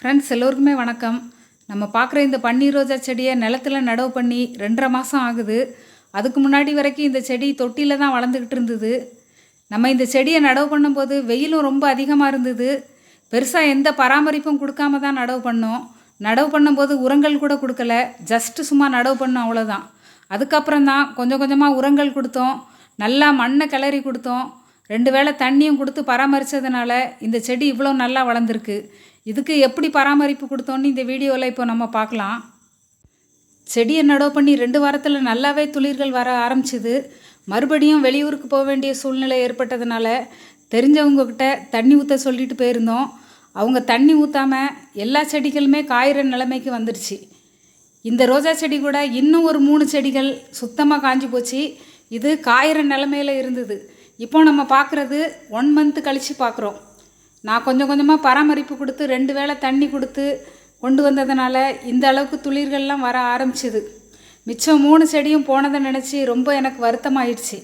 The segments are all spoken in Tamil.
ஃப்ரெண்ட்ஸ் எல்லோருக்குமே வணக்கம். நம்ம பார்க்குற இந்த பன்னீர் ரோஜா செடியை நிலத்துல நடவு பண்ணி ரெண்டரை மாதம் ஆகுது. அதுக்கு முன்னாடி வரைக்கும் இந்த செடி தொட்டியில் தான் வளர்ந்துக்கிட்டு இருந்தது. நம்ம இந்த செடியை நடவு பண்ணும்போது வெயிலும் ரொம்ப அதிகமாக இருந்தது. பெருசாக எந்த பராமரிப்பும் கொடுக்காம தான் நடவு பண்ணோம். நடவு பண்ணும்போது உரங்கள் கூட கொடுக்கல. ஜஸ்ட்டு சும்மா நடவு பண்ணோம் அவ்வளோதான் அதுக்கப்புறம் தான் கொஞ்சம் கொஞ்சமாக உரங்கள் கொடுத்தோம். நல்லா மண்ணை கிளறி கொடுத்தோம். ரெண்டு வேளை தண்ணியும் கொடுத்து பராமரித்ததுனால இந்த செடி இவ்வளோ நல்லா வளர்ந்துருக்கு. இதுக்கு எப்படி பராமரிப்பு கொடுத்தோன்னு இந்த வீடியோவில் இப்போ நம்ம பார்க்கலாம். செடியை நடவு பண்ணி ரெண்டு வாரத்தில் நல்லாவே துளிர்கள் வர ஆரம்பிச்சிது. மறுபடியும் வெளியூருக்கு போக வேண்டிய சூழ்நிலை ஏற்பட்டதுனால தெரிஞ்சவங்கக்கிட்ட தண்ணி ஊற்ற சொல்லிட்டு போயிருந்தோம். அவங்க தண்ணி ஊற்றாமல் எல்லா செடிகளுமே காயிற நிலைமைக்கு வந்துடுச்சு இந்த ரோஜா செடி கூட இன்னும் ஒரு மூணு செடிகள் சுத்தமாக காஞ்சி போச்சு. இது காயிற நிலமையில இருந்தது. இப்போ நம்ம பார்க்குறது ஒன் மந்த் கழித்து பார்க்குறோம். நான் கொஞ்சம் கொஞ்சமாக பராமரிப்பு கொடுத்து ரெண்டு வேளை தண்ணி கொடுத்து கொண்டு வந்ததுனால இந்த அளவுக்கு துளிர்கள்லாம் வர ஆரம்பிச்சிது. மிச்சம் மூணு செடியும் போனதை நினச்சி ரொம்ப எனக்கு வருத்தமாயிடுச்சு.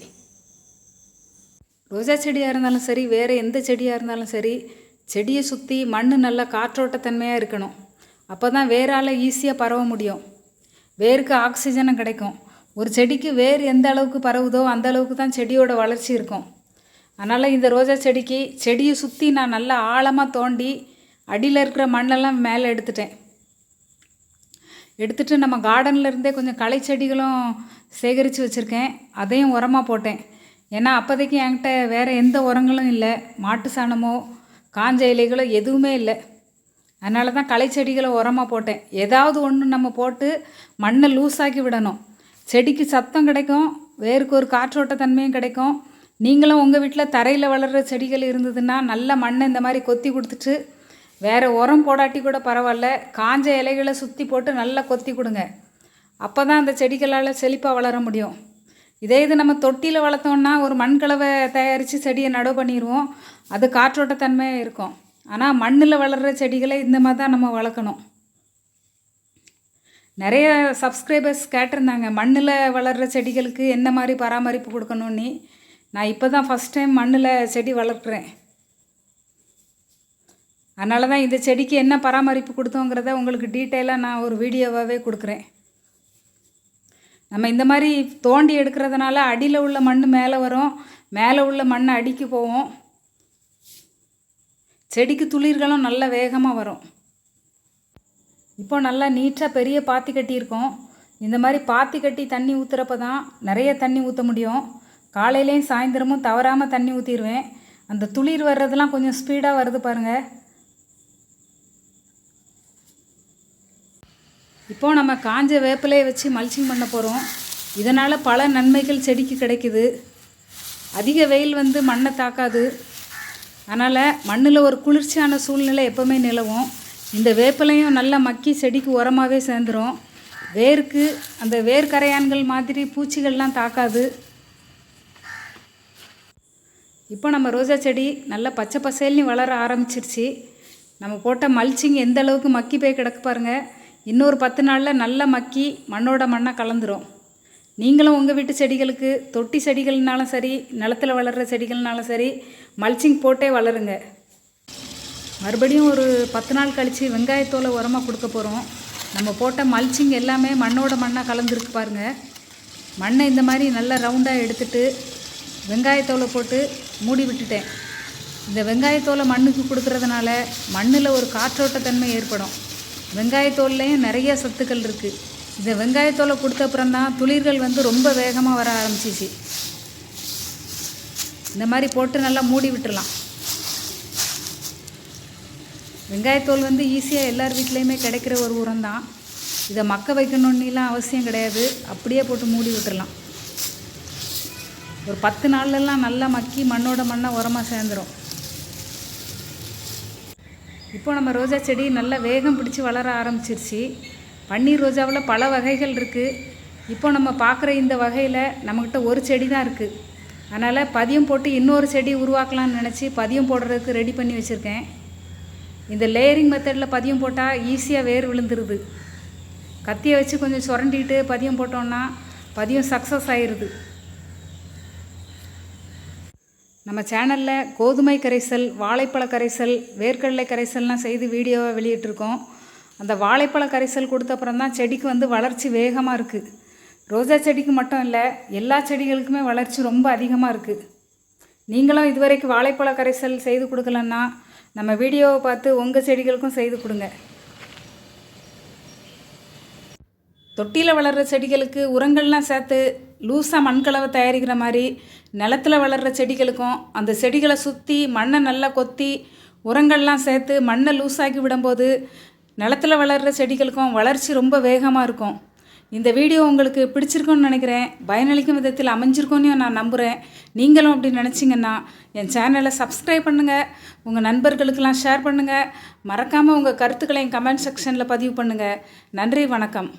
ரோஜா செடியாக இருந்தாலும் சரி வேறு எந்த செடியாக இருந்தாலும் சரி செடியை சுற்றி மண் நல்லா காற்றோட்டத்தன்மையாக இருக்கணும். அப்போ தான் வேரால் ஈஸியாக பரவ முடியும். வேருக்கு ஆக்சிஜனும் கிடைக்கும். ஒரு செடிக்கு வேர் எந்த அளவுக்கு பரவுதோ அந்த அளவுக்கு தான் செடியோட வளர்ச்சி இருக்கும். அதனால் இந்த ரோஜா செடிக்கு செடியை சுற்றி நான் நல்லா ஆழமாக தோண்டி அடியில் இருக்கிற மண்ணெல்லாம் மேலே எடுத்துட்டேன். எடுத்துட்டு நம்ம கார்டனில் இருந்தே கொஞ்சம் களை செடிகளும் சேகரித்து வச்சுருக்கேன். அதையும் உரமாக போட்டேன். ஏன்னா அப்போதைக்கு என்கிட்ட வேறு எந்த உரங்களும் இல்லை. மாட்டு சாணமோ காஞ்ச இலைகளோ எதுவுமே இல்லை. அதனால தான் களை செடிகளை உரமாக போட்டேன். ஏதாவது ஒன்று நம்ம போட்டு மண்ணை லூஸாக்கி விடணும். செடிக்கு சத்தம் கிடைக்கும் வேருக்கு ஒரு காற்றோட்ட தன்மையும் கிடைக்கும். நீங்களும் உங்கள் வீட்டில் தரையில் வளர்கிற செடிகள் இருந்ததுன்னா நல்ல மண்ணை இந்த மாதிரி கொத்தி கொடுத்துட்டு வேறு உரம் போடாட்டி கூட பரவாயில்ல. காஞ்ச இலைகளை சுற்றி போட்டு நல்லா கொத்தி கொடுங்க. அப்போ தான் அந்த செடிகளால் செழிப்பாக வளர முடியும். இதே இது நம்ம தொட்டியில் வளர்த்தோன்னா ஒரு மண்கலவை தயாரித்து செடியை நடவு பண்ணிடுவோம் அது காற்றோட்டத்தன்மையாக இருக்கும். ஆனால் மண்ணில் வளர்கிற செடிகளை இந்த மாதிரி தான் நம்ம வளர்க்கணும். நிறைய சப்ஸ்கிரைபர்ஸ் கேட்டிருந்தாங்க மண்ணில் வளர்கிற செடிகளுக்கு என்ன மாதிரி பராமரிப்பு கொடுக்கணும்னு? நான் இப்போ தான் ஃபஸ்ட் டைம் மண்ணில் செடி வளர்க்குறேன். அதனால தான் இந்த செடிக்கு என்ன பராமரிப்பு கொடுத்தோங்கிறத உங்களுக்கு டீட்டெயிலாக நான் ஒரு வீடியோவாகவே கொடுக்குறேன். நம்ம இந்த மாதிரி தோண்டி எடுக்கிறதுனால அடியில் உள்ள மண் மேலே வரும். மேலே உள்ள மண் அடிக்கு போவோம். செடிக்கு துளிர்களும் நல்ல வேகமாக வரும். இப்போ நல்லா நீட்டாக பெரிய பாத்தி கட்டியிருக்கோம். இந்த மாதிரி பாத்தி கட்டி தண்ணி ஊற்றுறப்ப தான் நிறைய தண்ணி ஊற்ற முடியும். காலையிலையும் சாயந்தரமும் தவறாமல் தண்ணி ஊற்றிடுவேன் அந்த துளிர் வர்றதெல்லாம் கொஞ்சம் ஸ்பீடாக வருது பாருங்கள் இப்போது நம்ம காஞ்ச வேப்பிலையை வச்சு மல்ச்சிங் பண்ண போகிறோம் இதனால் பல நன்மைகள் செடிக்கு கிடைக்குது. அதிக வெயில் வந்து மண்ணை தாக்காது. அதனால் மண்ணில் ஒரு குளிர்ச்சியான சூழ்நிலை எப்போவுமே நிலவும். இந்த வேப்பிலையும் நல்லா மக்கி செடிக்கு உரமாகவே சேர்ந்துடும் வேருக்கு அந்த வேர் கரையான்கள் மாதிரி பூச்சிகள்லாம் தாக்காது. இப்போ நம்ம ரோஜா செடி நல்லா பச்சை பசேல்னு வளர ஆரம்பிச்சிருச்சு. நம்ம போட்ட மல்ச்சிங் எந்த அளவுக்கு மக்கி போய் கிடக்கு பாருங்கள் இன்னொரு பத்து நாளில் நல்லா மக்கி மண்ணோட மண்ணாக கலந்துரும். நீங்களும் உங்கள் வீட்டு செடிகளுக்கு தொட்டி செடிகள்னாலும் சரி நிலத்தில் வளர்கிற செடிகள்னாலும் சரி மல்ச்சிங் போட்டே வளருங்க. மறுபடியும் ஒரு பத்து நாள் கழித்து வெங்காயத்தோலை உரமாக கொடுக்க போகிறோம் நம்ம போட்ட மல்ச்சிங் எல்லாமே மண்ணோட மண்ணாக கலந்துருக்கு பாருங்கள் மண்ணை இந்த மாதிரி நல்லா ரவுண்டாக எடுத்துட்டு வெங்காயத்தோலை போட்டு மூடி விட்டுட்டேன். இந்த வெங்காயத்தோலை மண்ணுக்கு கொடுக்கறதுனால மண்ணில் ஒரு காற்றோட்டத்தன்மை ஏற்படும். வெங்காயத்தோல்லையும் நிறைய சத்துக்கள் இருக்குது இந்த வெங்காயத்தோலை கொடுத்த அப்புறம்தான் துளிர்கள் வந்து ரொம்ப வேகமாக வர ஆரம்பிச்சிச்சு. இந்த மாதிரி போட்டு நல்லா மூடி விட்டுடலாம் வெங்காயத்தோல் வந்து ஈஸியாக எல்லார் வீட்லேயுமே கிடைக்கிற ஒரு உரம் தான். இதை மக்க வைக்கணுன்னுலாம் அவசியம் கிடையாது. அப்படியே போட்டு மூடி விட்டுடலாம் ஒரு பத்து நாள்லலாம் நல்லா மக்கி மண்ணோட மண்ணாக உரமாக சேர்ந்துடும் இப்போ நம்ம ரோஜா செடி நல்லா வேகம் பிடிச்சி வளர ஆரம்பிச்சிருச்சு. பன்னீர் ரோஜாவில் பல வகைகள் இருக்குது இப்போ நம்ம பார்க்குற இந்த வகையில் நம்மக்கிட்ட ஒரு செடி தான் இருக்குது அதனால் பதியம் போட்டு இன்னொரு செடி உருவாக்கலாம்னு நினச்சி பதியம் போடுறதுக்கு ரெடி பண்ணி வச்சுருக்கேன். இந்த லேயரிங் மெத்தடில் பதியம் போட்டால் ஈஸியாக வேர் விழுந்துருது. கத்தியை வச்சு கொஞ்சம் சுரண்டிட்டு பதியம் போட்டோன்னா பதியம் சக்ஸஸ் ஆயிடுது நம்ம சேனலில் கோதுமை கரைசல் வாழைப்பழ கரைசல் வேர்க்கடலை கரைசல்லாம் செய்து வீடியோவை வெளியிட்டிருக்கோம். அந்த வாழைப்பழ கரைசல் கொடுத்த அப்புறம் தான் செடிக்கு வந்து வளர்ச்சி வேகமாக இருக்குது ரோஜா செடிக்கு மட்டும் இல்லை எல்லா செடிகளுக்குமே வளர்ச்சி ரொம்ப அதிகமாக இருக்குது நீங்களும் இதுவரைக்கும் வாழைப்பழ கரைசல் செய்து கொடுக்கலன்னா நம்ம வீடியோவை பார்த்து உங்கள் செடிகளுக்கும் செய்து கொடுங்க. தொட்டியில் வளர்கிற செடிகளுக்கு உரங்கள்லாம் சேர்த்து லூஸாக மண்கலவை தயாரிக்கிற மாதிரி நிலத்துல வளர்கிற செடிகளுக்கும் அந்த செடிகளை சுற்றி மண்ணை நல்லா கொத்தி உரங்கள்லாம் சேர்த்து மண்ணை லூஸாக்கி விடும்போது நிலத்துல வளர்கிற செடிகளுக்கும் வளர்ச்சி ரொம்ப வேகமாக இருக்கும். இந்த வீடியோ உங்களுக்கு பிடிச்சிருக்குன்னு நினைக்கிறேன். பயனளிக்கும் விதத்தில் அமைஞ்சிருக்கோன்னு நான் நம்புகிறேன் நீங்களும் அப்படி நினச்சிங்கன்னா என் சேனலை சப்ஸ்கிரைப் பண்ணுங்கள் உங்கள் நண்பர்களுக்கெல்லாம் ஷேர் பண்ணுங்கள் மறக்காமல் உங்கள் கருத்துக்களை என் கமெண்ட் செக்ஷனில் பதிவு பண்ணுங்கள் நன்றி வணக்கம்.